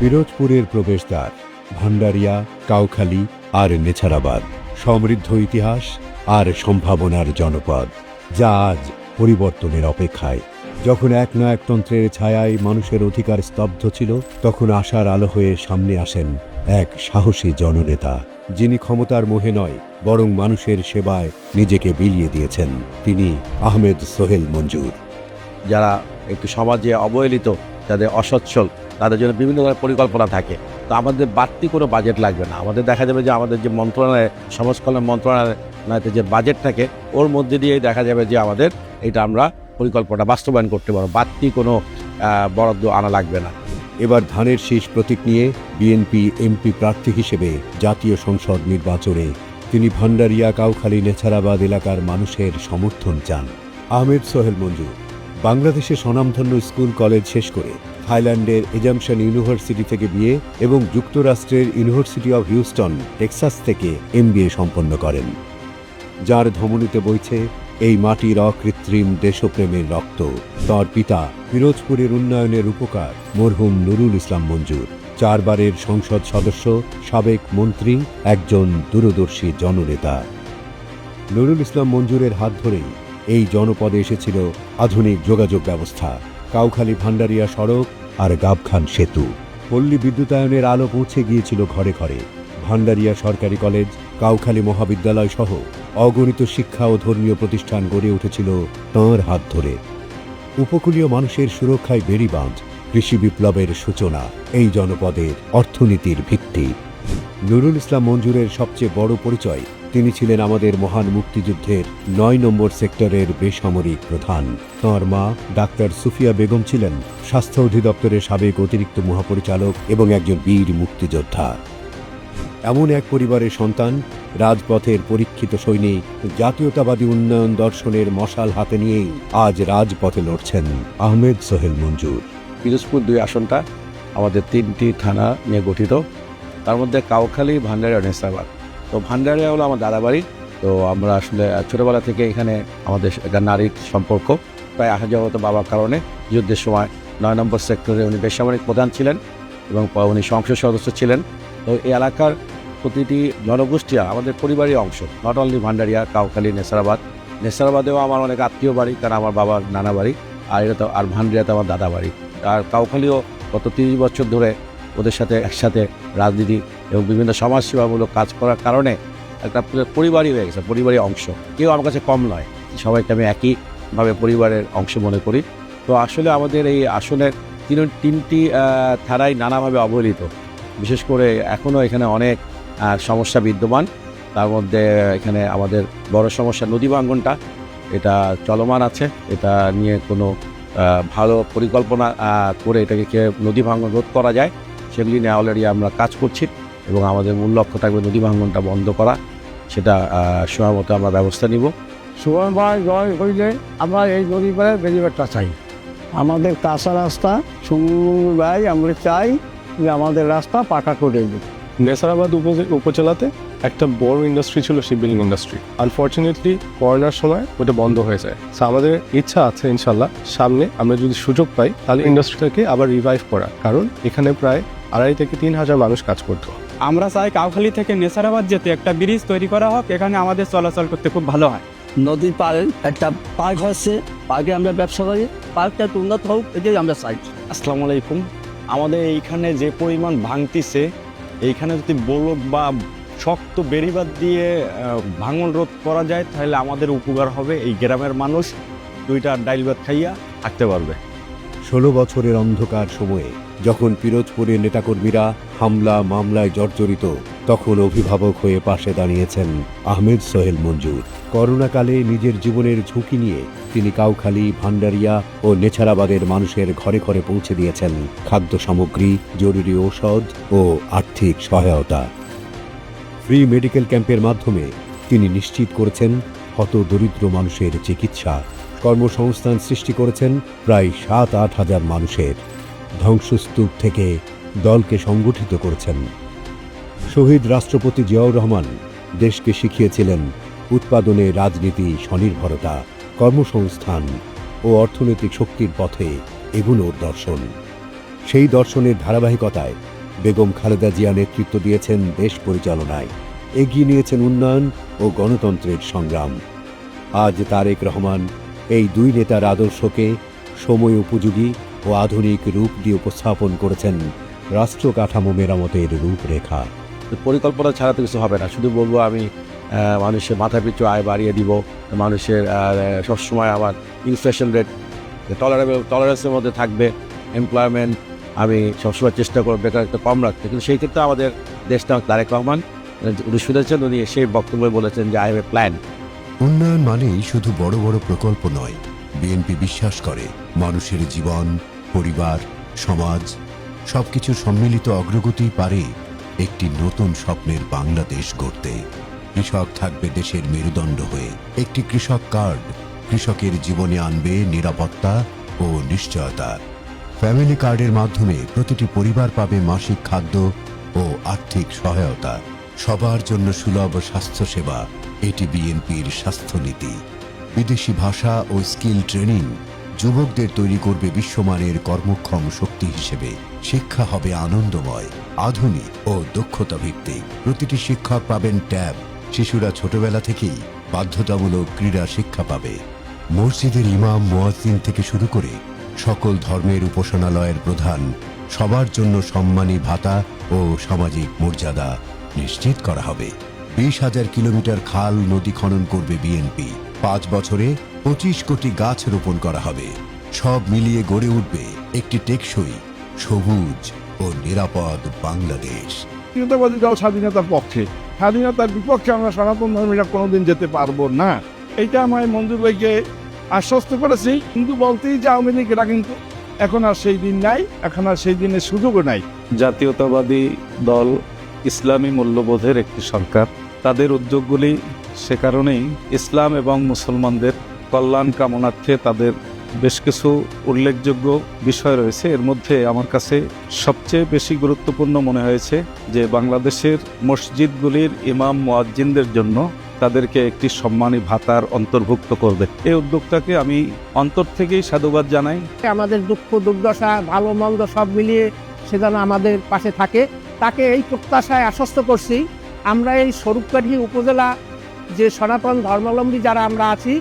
পিরোজপুরের প্রবেশদ্বার, ভান্ডারিয়া, কাউখালী আর নেছারাবাদ। সমৃদ্ধ ইতিহাস আর সম্ভাবনার জনপদ, যা আজ পরিবর্তনের অপেক্ষায়। যখন এক না একতন্ত্রের ছায়ায় মানুষের অধিকার স্তব্ধ ছিল, তখন আশার আলো হয়ে সামনে আসেন এক সাহসী জননেতা, যিনি ক্ষমতার মোহে নয়, বরং মানুষের সেবায় নিজেকে বিলিয়ে দিয়েছেন। তিনি আহমেদ সোহেল মঞ্জুর। যারা একটু সমাজে অবহেলিত, তাদের অসচ্ছল তাদের জন্য বিভিন্ন ধরনের পরিকল্পনা থাকে। তো আমাদের বাড়তি কোনো বাজেট লাগবে না। আমাদের দেখা যাবে যে আমাদের যে মন্ত্রণালয় সমাজ কল্যাণ মন্ত্রণালয়তে যে বাজেট থাকে, ওর মধ্যে দিয়েই দেখা যাবে যে আমাদের এটা আমরা পরিকল্পনা বাস্তবায়ন করতে পারব। বাড়তি কোনো বরাদ্দ আনা লাগবে না। এবার ধানের শীষ প্রতীক নিয়ে বিএনপি এমপি প্রার্থী হিসেবে জাতীয় সংসদ নির্বাচনে তিনি ভান্ডারিয়া কাউখালী, নেছারাবাদ এলাকার মানুষের সমর্থন চান। আহমেদ সোহেল মঞ্জুর বাংলাদেশে স্বনামধন্য স্কুল কলেজ শেষ করে থাইল্যান্ডের এজামশন ইউনিভার্সিটি থেকে বিয়ে এবং যুক্তরাষ্ট্রের ইউনিভার্সিটি অব হিউস্টন, টেক্সাস থেকে এমবিএ সম্পন্ন করেন। যার ধমনীতে বইছে, এই মাটির অকৃত্রিম দেশপ্রেমের রক্ত, তার পিতা পিরোজপুরের উন্নয়নের উপকার, মরহুম নুরুল ইসলাম মঞ্জুর। চারবারের সংসদ সদস্য, সাবেক মন্ত্রী, একজন দূরদর্শী জননেতা। নুরুল ইসলাম মঞ্জুরের হাত ধরেই এই জনপদে এসেছিল আধুনিক যোগাযোগ ব্যবস্থা। কাউখালী ভান্ডারিয়া সড়ক আর গাবখান সেতু। পল্লী বিদ্যুতায়নের আলো পৌঁছে গিয়েছিল ঘরে ঘরে। ভান্ডারিয়া সরকারি কলেজ, কাউখালী মহাবিদ্যালয় সহ অগণিত শিক্ষা ও ধর্মীয় প্রতিষ্ঠান গড়ে উঠেছিল তাঁর হাত ধরে। উপকূলীয় মানুষের সুরক্ষায় বেড়িবাঁধ, কৃষি বিপ্লবের সূচনা, এই জনপদের অর্থনীতির ভিত্তি। নুরুল ইসলাম মঞ্জুরের সবচেয়ে বড় পরিচয়, তিনি ছিলেন আমাদের মহান মুক্তিযুদ্ধের নয় নম্বর সেক্টরের বেসামরিক প্রধান। তাঁর মা, ডাক্তার সুফিয়া বেগম ছিলেন স্বাস্থ্য অধিদপ্তরের সাবেক অতিরিক্ত মহাপরিচালক এবং একজন বীর মুক্তিযোদ্ধা। এমন এক পরিবারের সন্তান, রাজপথের পরীক্ষিত সৈনিক, জাতীয়তাবাদী উন্নয়ন দর্শনের মশাল হাতে নিয়েই আজ রাজপথে লড়ছেন আহমেদ সোহেল মঞ্জুর। পিরোজপুর দুই আসনটা আমাদের তিনটি থানা নিয়ে গঠিত। তার মধ্যে কাউখালী, ভান্ডারিয়া, নেসাবাদ। তো ভান্ডারিয়া হলো আমার দাদা বাড়ি তো আমরা আসলে ছোটোবেলা থেকে এখানে আমাদের একটা নারীর সম্পর্ক। প্রায় আসা যাওয়া হতো বাবার কারণে। যুদ্ধের সময় নয় নম্বর সেক্টরে উনি বেসামরিক প্রধান ছিলেন এবং উনি সংসদ সদস্য ছিলেন। তো এই এলাকার প্রতিটি জনগোষ্ঠী, আমাদের পরিবারের অংশ নট অনলি ভান্ডারিয়া, কাউখালী, নেসারাবাদ। নেসারাবাদেও আমার অনেক আত্মীয় বাড়ি, কারণ আমার বাবার নানা বাড়ি। আর এটা তো, আর ভান্ডারিয়াতে আমার দাদা বাড়ি। আর কাউখালীও গত তিরিশ বছর ধরে ওদের সাথে একসাথে রাজনীতি এবং বিভিন্ন সমাজসেবামূলক কাজ করার কারণে একটা পরিবারই হয়ে গেছে পরিবারের অংশ। কেউ আমার কাছে কম নয়, সবাইকে আমি একইভাবে পরিবারের অংশ মনে করি। তো আসলে আমাদের এই আসনের তিন তিনটি ধারাই নানাভাবে অবহেলিত। বিশেষ করে এখনও এখানে অনেক সমস্যা বিদ্যমান। তার মধ্যে এখানে আমাদের বড় সমস্যা নদী ভাঙ্গনটা, এটা চলমান আছে। এটা নিয়ে কোনো ভালো পরিকল্পনা করে এটাকে নদী ভাঙ্গন রোধ করা যায়। সেগুলি নিয়ে অলরেডি আমরা কাজ করছি এবং আমাদের মূল লক্ষ্য থাকবে নদী ভাঙনটা বন্ধ করা। সেটা সময় মতো আমরা ব্যবস্থা নিব। সময় জয় হইলে আমরা এই গরিবের বেরিবারটা চাই। আমাদের কাঁচা রাস্তা ভাই আমরা চাই যে আমাদের রাস্তা পাকা করে দিই নেসারাবাদ উপ- উপজেলাতে একটা বড় ইন্ডাস্ট্রি ছিল শিপবিল্ডিং ইন্ডাস্ট্রি আনফর্চুনেটলি করোনার সময় ওটা বন্ধ হয়ে যায়। So আমাদের ইচ্ছা আছে ইনশাল্লাহ সামনে আমরা যদি সুযোগ পাই তাহলে ইন্ডাস্ট্রিটাকে আবার রিভাইভ করা কারণ এখানে প্রায় আড়াই থেকে তিন হাজার মানুষ কাজ করতো। আমরা চাই কাউখালি থেকে নেসারাবাদ যেতে একটা ব্রিজ তৈরি করা হোক এখানে আমাদের চলাচল করতে খুব ভালো হয়। নদীর পাড়ে একটা পার্ক হচ্ছে পার্কে আমরা ব্যবসা করি। পার্কটা একটু উন্নত হোক এটাই আমরা চাই। আসসালামু আলাইকুম। আমাদের এইখানে যে পরিমাণ ভাঙতিছে এইখানে যদি বলক বা শক্ত বেড়িবাদ দিয়ে ভাঙন রোধ করা যায়, তাহলে আমাদের উপকার হবে এই গ্রামের মানুষ। দুইটা ডাইল ভাত খাইয়া থাকতে পারবে। ষোলো বছরের অন্ধকার সময়ে যখন পিরোজপুরের নেতাকর্মীরা হামলা, মামলায় জর্জরিত, তখন অভিভাবক হয়ে পাশে দাঁড়িয়েছেন আহমেদ সোহেল মঞ্জুর। করোনাকালে নিজের জীবনের ঝুঁকি নিয়ে তিনি কাউখালী ভান্ডারিয়া ও নেছারাবাদের মানুষের ঘরে ঘরে পৌঁছে দিয়েছেন। খাদ্য সামগ্রী, জরুরি ঔষধ ও আর্থিক সহায়তা। ফ্রি মেডিকেল ক্যাম্পের মাধ্যমে তিনি নিশ্চিত করেছেন হত দরিদ্র মানুষের চিকিৎসা কর্মসংস্থান সৃষ্টি করেছেন প্রায় সাত আট হাজার মানুষের। ধ্বংসস্তূপ থেকে দলকে সংগঠিত করেছেন। শহীদ রাষ্ট্রপতি জিয়াউর রহমান দেশকে শিখিয়েছিলেন উৎপাদনে রাজনীতি স্বনির্ভরতা, কর্মসংস্থান ও অর্থনৈতিক শক্তির পথে এগুলোর দর্শন। সেই দর্শনের ধারাবাহিকতায় বেগম খালেদা জিয়া নেতৃত্ব দিয়েছেন দেশ পরিচালনায়। এগিয়ে নিয়েছেন উন্নয়ন ও গণতন্ত্রের সংগ্রাম। আজ তারেক রহমান এই দুই নেতার আদর্শকে সময় উপযোগী ও আধুনিক রূপ দিয়ে উপস্থাপন করেছেন রাষ্ট্র কাঠামো মেরামতের রূপরেখা। পরিকল্পনা ছাড়া তো কিছু হবে না। শুধু বলব আমি মানুষের মাথা পিছু আয় বাড়িয়ে দিব, মানুষের সবসময় আমার ইনফ্লেশন রেট টলারেবল টলারেন্সের মধ্যে থাকবে এমপ্লয়মেন্ট আমি সবসময় চেষ্টা করব বেকারত্ব কম রাখতে। কিন্তু সেই ক্ষেত্রে আমাদের দেশটা তারেক রহমান, উনি শুনেছেন, উনি সেই বক্তব্যে বলেছেন যে আই হ্যাভ এ প্ল্যান উন্নয়ন মানেই শুধু বড় বড় প্রকল্প নয়, বিএনপি বিশ্বাস করে মানুষের জীবন, পরিবার, সমাজ, সবকিছুর সম্মিলিত অগ্রগতি পারে একটি নতুন স্বপ্নের বাংলাদেশ গড়তে। কৃষক থাকবে দেশের মেরুদণ্ড হয়ে। একটি কৃষক কার্ড কৃষকের জীবনে আনবে নিরাপত্তা ও নিশ্চয়তা। ফ্যামিলি কার্ডের মাধ্যমে প্রতিটি পরিবার পাবে মাসিক খাদ্য ও আর্থিক সহায়তা। সবার জন্য সুলভ স্বাস্থ্যসেবা, এটি বিএনপির স্বাস্থ্যনীতি। বিদেশি ভাষা ও স্কিল ট্রেনিং যুবকদের তৈরি করবে বিশ্বমানের কর্মক্ষম শক্তি হিসেবে। শিক্ষা হবে আনন্দময়, আধুনিক ও দক্ষতা ভিত্তিক প্রতিটি শিক্ষক পাবেন ট্যাব। শিশুরা ছোটবেলা থেকেই বাধ্যতামূলক ক্রীড়া শিক্ষা পাবে। মসজিদের ইমাম মোয়াজ্জিন থেকে শুরু করে সকল ধর্মের উপাসনালয়ের প্রধান, সবার জন্য সম্মানী ভাতা ও সামাজিক মর্যাদা নিশ্চিত করা হবে। বিশ হাজার কিলোমিটার খাল নদী খনন করবে বিএনপি পাঁচ বছরে পঁচিশ কোটি গাছ রোপণ করা হবে। সব মিলিয়ে গড়ে উঠবে একটি টেকসই, সবুজ ও নিরাপদ বাংলাদেশ। স্বাধীনতার পক্ষে। স্বাধীনতার বিপক্ষে আমরা সনাতন ধর্মীরা কোনোদিন যেতে পারব না। এটা আমার মঞ্জুর ভাইকে আশ্বস্ত করেছি। কিন্তু বলতেই যে আওয়ামী লীগ এরা কিন্তু এখন আর সেই দিন নাই, এখন আর সেই দিনের সুযোগও নাই। জাতীয়তাবাদী দল ইসলামী মূল্যবোধের একটি সরকার। তাদের উদ্যোগগুলি সে কারণেই ইসলাম এবং মুসলমানদের কল্যাণ কামনার্থে তাদের বেশ কিছু উল্লেখযোগ্য বিষয় রয়েছে। এর মধ্যে আমার কাছে সবচেয়ে বেশি গুরুত্বপূর্ণ মনে হয়েছে যে, বাংলাদেশের মসজিদগুলির ইমাম মোয়াজ্জিনদের জন্য তাদেরকে একটি সম্মানী ভাতার অন্তর্ভুক্ত করবে। এই উদ্যোগটাকে আমি অন্তর থেকেই সাধুবাদ জানাই। আমাদের দুঃখ, দুর্দশা, ভালো, মন্দ সব মিলিয়ে সে যেন আমাদের পাশে থাকে। তাকে এই প্রত্যাশায় আশ্বস্ত করছি। আমরা এই স্বরূপকাঠি উপজেলা যে সনাতন ধর্মাবলম্বী যারা আমরা আছি,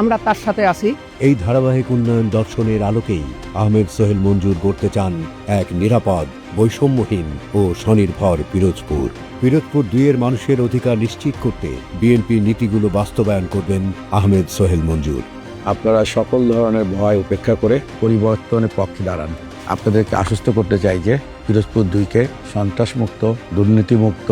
আমরা তার সাথে আছি। এই ধারাবাহিক উন্নয়ন দর্শনের আলোকেই আহমেদ সোহেল মঞ্জুর করতে চান এক নিরাপদ, বৈষম্যহীন ও স্বনির্ভর পিরোজপুর। পিরোজপুর দুইয়ের মানুষের অধিকার নিশ্চিত করতে বিএনপি নীতিগুলো বাস্তবায়ন করবেন আহমেদ সোহেল মঞ্জুর। আপনারা সকল ধরনের ভয় উপেক্ষা করে পরিবর্তনের পক্ষে দাঁড়ান। আপনাদেরকে আশ্বস্ত করতে চাই যে পিরোজপুর দুইকে সন্ত্রাসমুক্ত, দুর্নীতিমুক্ত,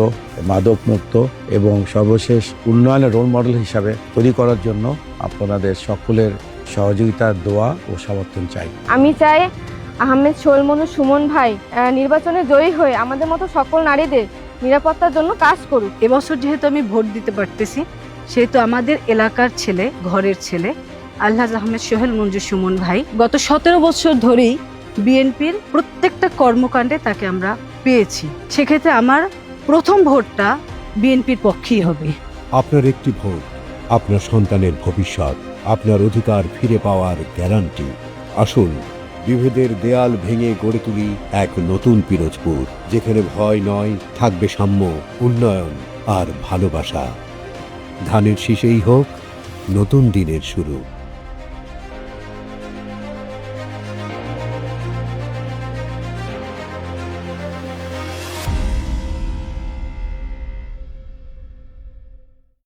মাদকমুক্ত এবং সর্বশেষ উন্নয়নের রোল মডেল হিসাবে তৈরি করার জন্য আপনাদের সকলের সহযোগিতা দোয়া ও সমর্থন চাই। আমি চাই আহমেদ শোলমনু সুমন ভাই নির্বাচনে জয়ী হয়ে আমাদের মতো সকল নারীদের নিরাপত্তার জন্য কাজ করুক। এবছর যেহেতু আমি ভোট দিতে পারতেছি সেহেতু আমাদের এলাকার ছেলে ঘরের ছেলে আল্লাহ আহমেদ সোহেল মঞ্জু সুমন ভাই গত সতেরো বছর ধরেই বিএনপির প্রত্যেকটা কর্মকাণ্ডে তাকে আমরা পেয়েছি। সেক্ষেত্রে আমার প্রথম ভোটটা বিএনপির পক্ষেই হবে। আপনার একটি ভোট আপনার সন্তানের ভবিষ্যৎ। আপনার অধিকার ফিরে পাওয়ার গ্যারান্টি। আসুন, বিভেদের দেয়াল ভেঙে গড়ে তুলি এক নতুন পিরোজপুর, যেখানে ভয় নয়, থাকবে সাম্য, উন্নয়ন আর ভালোবাসা। ধানের শীষেই হোক, নতুন দিনের শুরু।